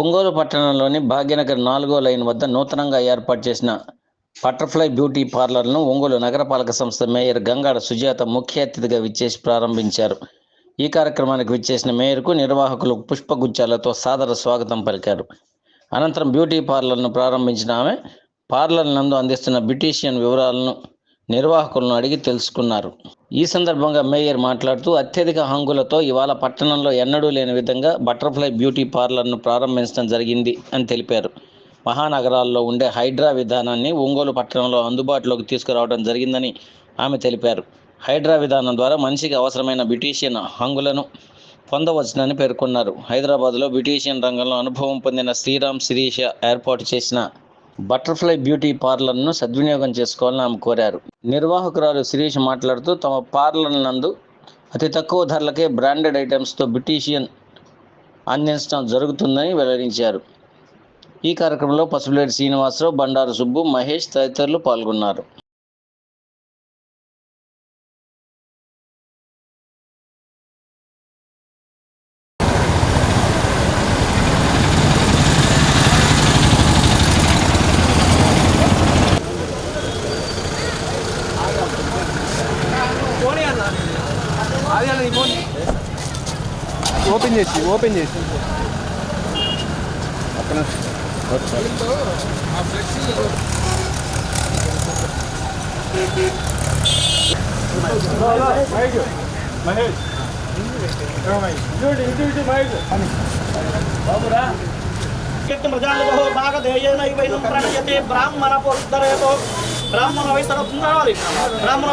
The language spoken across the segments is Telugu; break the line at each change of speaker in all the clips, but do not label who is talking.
ఒంగోలు పట్టణంలోని భాగ్యనగర్ నాలుగో లైన్ వద్ద నూతనంగా ఏర్పాటు చేసిన బటర్ఫ్లై బ్యూటీ పార్లర్ను ఒంగోలు నగరపాలక సంస్థ మేయర్ గంగాడ సుజాత ముఖ్య అతిథిగా విచ్చేసి ప్రారంభించారు. ఈ కార్యక్రమానికి విచ్చేసిన మేయర్కు నిర్వాహకులు పుష్పగుచ్చాలతో సాదర స్వాగతం పలికారు. అనంతరం బ్యూటీ పార్లర్ను ప్రారంభించిన ఆమె పార్లర్ నందు అందిస్తున్న బ్యూటీషియన్ వివరాలను నిర్వాహకులను అడిగి తెలుసుకున్నారు. ఈ సందర్భంగా మేయర్ మాట్లాడుతూ అత్యధిక హంగులతో ఇవాళ పట్టణంలో ఎన్నడూ లేని విధంగా బటర్ఫ్లై బ్యూటీ పార్లర్ను ప్రారంభించడం జరిగింది అని తెలిపారు. మహానగరాల్లో ఉండే హైడ్రా విధానాన్ని ఒంగోలు పట్టణంలో అందుబాటులోకి తీసుకురావడం జరిగిందని ఆమె తెలిపారు. హైడ్రా విధానం ద్వారా మనిషికి అవసరమైన బ్యూటీషియన్ హంగులను పొందవచ్చునని పేర్కొన్నారు. హైదరాబాద్లో బ్యూటీషియన్ రంగంలో అనుభవం పొందిన శ్రీరామ్ శిరీష ఏర్పాటు చేసిన బటర్ఫ్లై బ్యూటీ పార్లర్ను సద్వినియోగం చేసుకోవాలని ఆమె కోరారు. నిర్వాహకురాలు శిరీష్ మాట్లాడుతూ తమ పార్లర్ నందు అతి తక్కువ ధరలకే బ్రాండెడ్ ఐటమ్స్తో బ్రిటీషియన్ అందించడం జరుగుతుందని వెల్లడించారు. ఈ కార్యక్రమంలో పసుపులేటి శ్రీనివాసరావు బండారు సుబ్బు మహేష్ తదితరులు పాల్గొన్నారు.
ఓపెన్ చేసి ఓపెన్ చేసి. పక్కన
ప్రజానుభవ భాగధేయనైవైనం ప్రణయతే బ్రాహ్మణ పురుద్ధరేతో బ్రాహ్మణ వయసు ఉండాలి బ్రాహ్మణ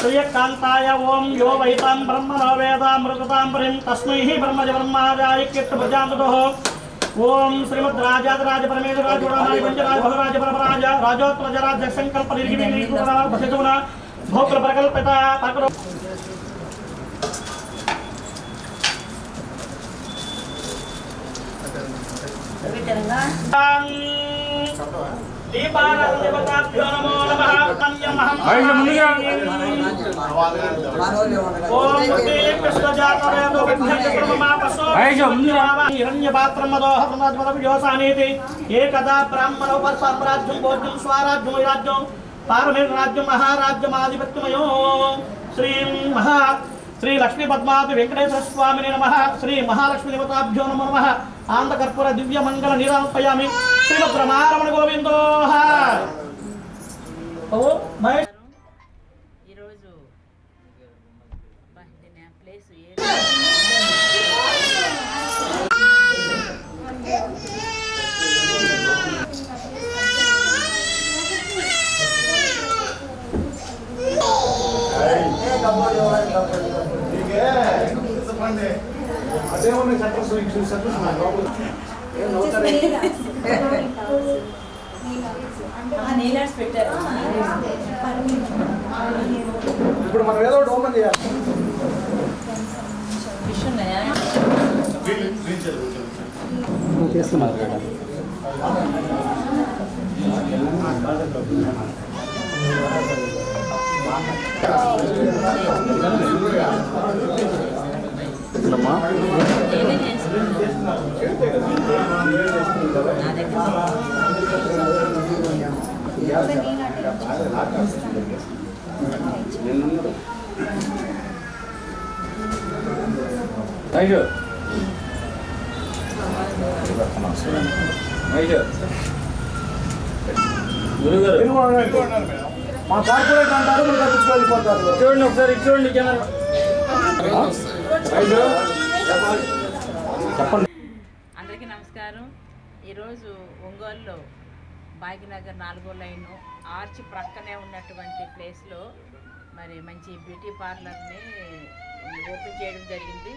प्रियकान्ताय ओं यो वैतां ब्रह्म न वेदामृततां प्रियं तस्मै ब्रह्मज ब्रह्माजाय किट् प्रजान्ततः ओम श्रीमद राजाद राज परमेश राज राज पंच राज भव राज परम राज राजोत्तम राज संकल्प निर्गिनी निर्गुणा भसितुना भोक्र प्रकल्पता पाकर Terima kasih. हिण्यपात्रमदोहप्रमदोहसानीति एकदा ब्राह्मणोपस्वाम्राज्यं भोज्यं स्वाराज्यं राज्य महाराज्य राज्यं महाराज्यमाधिपत्यमयो। श्रीं महा శ్రీ లక్ష్మీ పద్మావతి వెంకటేశ్వర స్వామిని నమ. శ్రీ మహాలక్ష్మి దేవతాభ్యో నమ నమ. ఆంధ్రకర్పూర దివ్య మంగళ నిరాపయామి. శ్రీమద్ రమారమణ గోవిందో ఓ మహేష్.
ఈరోజు అబ్బా, దీని ఆ ప్లేస్ ఏ నీలర్స్ పెట్టారు
ఇప్పుడు మనం ఏదో ఒకటి ఓపెన్ చేయాలి. చేస్తున్నారు కదా అమ్మా
నేనే దగ్గర
రైట్ మా కార్పొరేట్ అంటారు మీరు తప్పించుకెళ్ళిపోతారు చూడండి ఒకసారి చూడండి కెమెరా.
అందరికీ నమస్కారం. ఈరోజు ఒంగోలులో భాగ్యనగర్ నాలుగో లైను ఆర్చ్ ప్రక్కనే ఉన్నటువంటి ప్లేస్లో మరి మంచి బ్యూటీ పార్లర్ని ఓపెన్ చేయడం జరిగింది.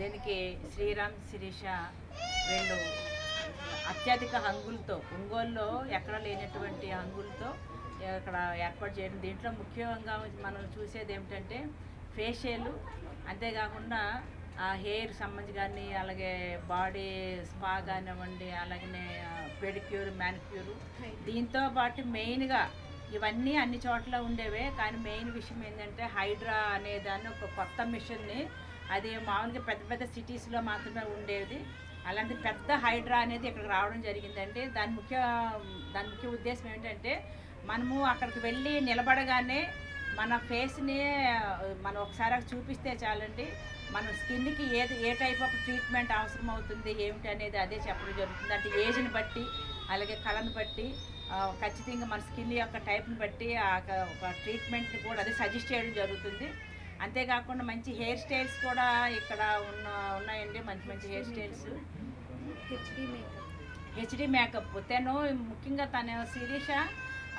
దీనికి శ్రీరామ్ శిరీష వీళ్ళు అత్యధిక హంగులతో ఒంగోలులో ఎక్కడ లేనటువంటి హంగులతో ఇక్కడ ఏర్పాటు చేయడం. దీంట్లో ముఖ్యంగా మనం చూసేది ఏమిటంటే ఫేషియల్ అంతేకాకుండా ఆ హెయిర్ సంబంధించి కానీ అలాగే బాడీ స్పా కానివ్వండి అలాగనే పెడిక్యూర్ మ్యానిక్యూర్ దీంతో పాటు మెయిన్గా ఇవన్నీ అన్ని చోట్ల ఉండేవే. కానీ మెయిన్ విషయం ఏంటంటే హైడ్రా అనే దాన్ని ఒక కొత్త మిషన్ని అది మామూలుగా పెద్ద పెద్ద సిటీస్లో మాత్రమే ఉండేది. అలాంటి పెద్ద హైడ్రా అనేది ఇక్కడికి రావడం జరిగిందండి. దాని ముఖ్య దాని ముఖ్య ఉద్దేశం ఏంటంటే మనము అక్కడికి వెళ్ళి నిలబడగానే మన ఫేస్ని మనం ఒకసారి చూపిస్తే చాలండి. మన స్కిన్కి ఏది ఏ టైప్ ఆఫ్ ట్రీట్మెంట్ అవసరం అవుతుంది ఏమిటి అనేది అదే చెప్పడం జరుగుతుంది. అంటే ఏజ్ని బట్టి అలాగే కళను బట్టి ఖచ్చితంగా మన స్కిన్ యొక్క టైప్ని బట్టి ఒక ట్రీట్మెంట్ని కూడా అదే సజెస్ట్ చేయడం జరుగుతుంది. అంతేకాకుండా మంచి హెయిర్ స్టైల్స్ కూడా ఇక్కడ ఉన్న ఉన్నాయండి. మంచి మంచి హెయిర్ స్టైల్స్ హెచ్డి మేకప్ తను ముఖ్యంగా తన శిరీష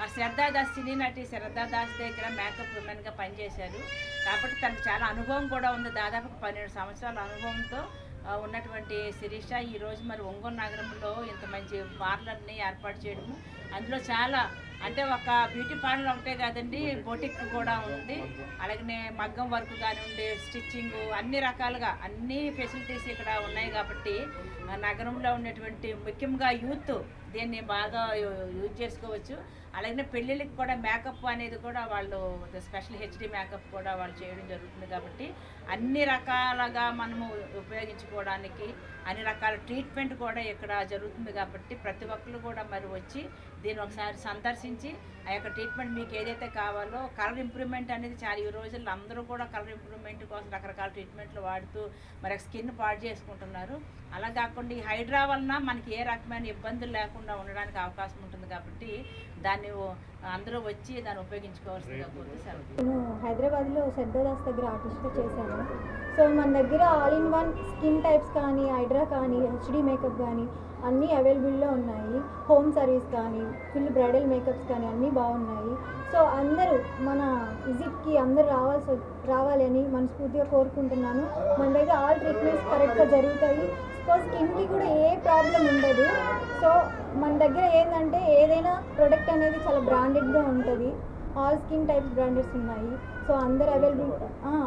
ఆ శ్రద్ధా దాస్ సినీ నటి శ్రద్ధాదాస్ దగ్గర మేకప్ ఉమెన్గా పనిచేశారు. కాబట్టి తనకు చాలా అనుభవం కూడా ఉంది. దాదాపు పన్నెండు సంవత్సరాల అనుభవంతో ఉన్నటువంటి శిరీష ఈరోజు మరి ఒంగోలు నగరంలో ఇంత మంచి పార్లర్ని ఏర్పాటు చేయడము. అందులో చాలా అంటే ఒక బ్యూటీ పార్లర్ ఒకటే కాదండి బొటిక్ కూడా ఉంది. అలాగనే మగ్గం వర్క్ కానివ్వండి స్టిచ్చింగ్ అన్ని రకాలుగా అన్ని ఫెసిలిటీస్ ఇక్కడ ఉన్నాయి కాబట్టి నగరంలో ఉన్నటువంటి ముఖ్యంగా యూత్ దీన్ని బాగా యూజ్ చేసుకోవచ్చు. అలాగే పెళ్ళిళ్ళకి కూడా మేకప్ అనేది కూడా వాళ్ళు స్పెషల్ హెచ్డి మేకప్ కూడా వాళ్ళు చేయడం జరుగుతుంది కాబట్టి అన్ని రకాలుగా మనము ఉపయోగించుకోవడానికి అన్ని రకాల ట్రీట్మెంట్ కూడా ఇక్కడ జరుగుతుంది కాబట్టి ప్రతి ఒక్కరు కూడా మరి వచ్చి దీన్ని ఒకసారి సందర్శించి ఆ యొక్క ట్రీట్మెంట్ మీకు ఏదైతే కావాలో కలర్ ఇంప్రూవ్మెంట్ అనేది చాలా. ఈ రోజుల్లో అందరూ కూడా కలర్ ఇంప్రూవ్మెంట్ కోసం రకరకాల ట్రీట్మెంట్లు వాడుతూ మరి స్కిన్ పాడు చేసుకుంటున్నారు. అలా కాకుండా ఈ హైడ్రా వలన మనకి ఏ రకమైన ఇబ్బందులు లేకుండా ఉండడానికి అవకాశం ఉంటుంది కాబట్టి దాన్ని అందరూ వచ్చి దాన్ని ఉపయోగించుకోవాల్సిందిగా కోరుతూ సెలవు.
నేను హైదరాబాద్లో శ్రద్ధాదాస్ దగ్గర ఆర్టిస్ట్గా చేశాను. సో మన దగ్గర all in one skin types కానీ హైడ్రా కానీ హెచ్డి మేకప్ కానీ అన్నీ అవైలబుల్లో ఉన్నాయి. హోమ్ సర్వీస్ కానీ ఫుల్ బ్రైడల్ మేకప్స్ కానీ అన్నీ బాగున్నాయి. సో అందరూ మన విజిట్కి అందరూ రావాల్సి వ- రావాలని మనస్ఫూర్తిగా కోరుకుంటున్నాను. మన దగ్గర ఆల్ ట్రీట్మెంట్స్ కరెక్ట్గా జరుగుతాయి. సో స్కిన్కి కూడా ఏ ప్రాబ్లం ఉండదు. సో మన దగ్గర ఏంటంటే ఏదైనా ప్రొడక్ట్ అనేది చాలా బ్రాండెడ్గా ఉంటుంది. ఆల్ స్కిన్ టైప్స్ బ్రాండెడ్స్ ఉన్నాయి. సో అందరు అవైలబుల్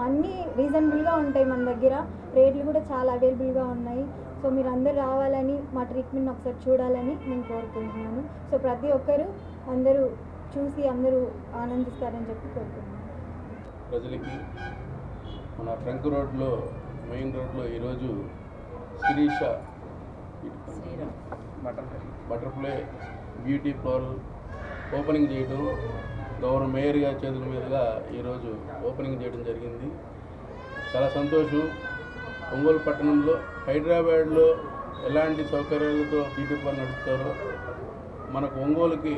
అన్నీ రీజనబుల్గా ఉంటాయి మన దగ్గర. రేట్లు కూడా చాలా అవైలబుల్గా ఉన్నాయి. సో మీరు అందరు రావాలని మా ట్రీట్మెంట్ ఒకసారి చూడాలని నేను కోరుకుంటున్నాను. సో ప్రతి ఒక్కరూ అందరూ చూసి అందరూ ఆనందిస్తారని చెప్పి కోరుకుంటున్నాను.
ప్రజలకి మన ట్రంక్ రోడ్లో మెయిన్ రోడ్లో ఈరోజు Sirisha
Sriram.
Butterfly beauty parlour opening చేయడం గౌరవ మేయర్ గారి చేతుల మీదుగా ఈరోజు ఓపెనింగ్ చేయడం జరిగింది. చాలా సంతోషం. ఒంగోలు పట్టణంలో హైదరాబాద్లో ఎలాంటి సౌకర్యాలతో బ్యూటీ పార్లర్ నడుపుతారో మనకు ఒంగోలుకి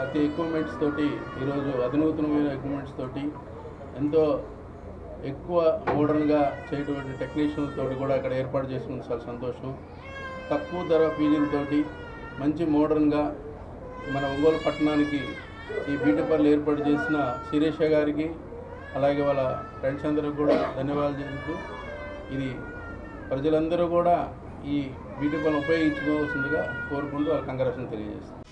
అతి ఎక్విప్మెంట్స్ తోటి ఈరోజు అధునూతనమైన ఎక్విప్మెంట్స్ తోటి ఎంతో ఎక్కువ మోడర్న్గా చేయటువంటి టెక్నీషియన్లతో కూడా అక్కడ ఏర్పాటు చేసుకుని చాలా సంతోషం. తక్కువ ధర ఫీజులతోటి మంచి మోడర్న్గా మన ఒంగోలు పట్టణానికి ఈ బ్యూటీ పార్లర్ ఏర్పాటు చేసిన శిరీష గారికి అలాగే వాళ్ళ ఫ్రెండ్స్ అందరూ కూడా ధన్యవాదాలు చెబుతూ ఇది ప్రజలందరూ కూడా ఈ బ్యూటీ పార్లర్ ఉపయోగించుకోవాల్సిందిగా కోరుకుంటూ వాళ్ళ కంగ్రాచులేషన్ తెలియజేస్తాను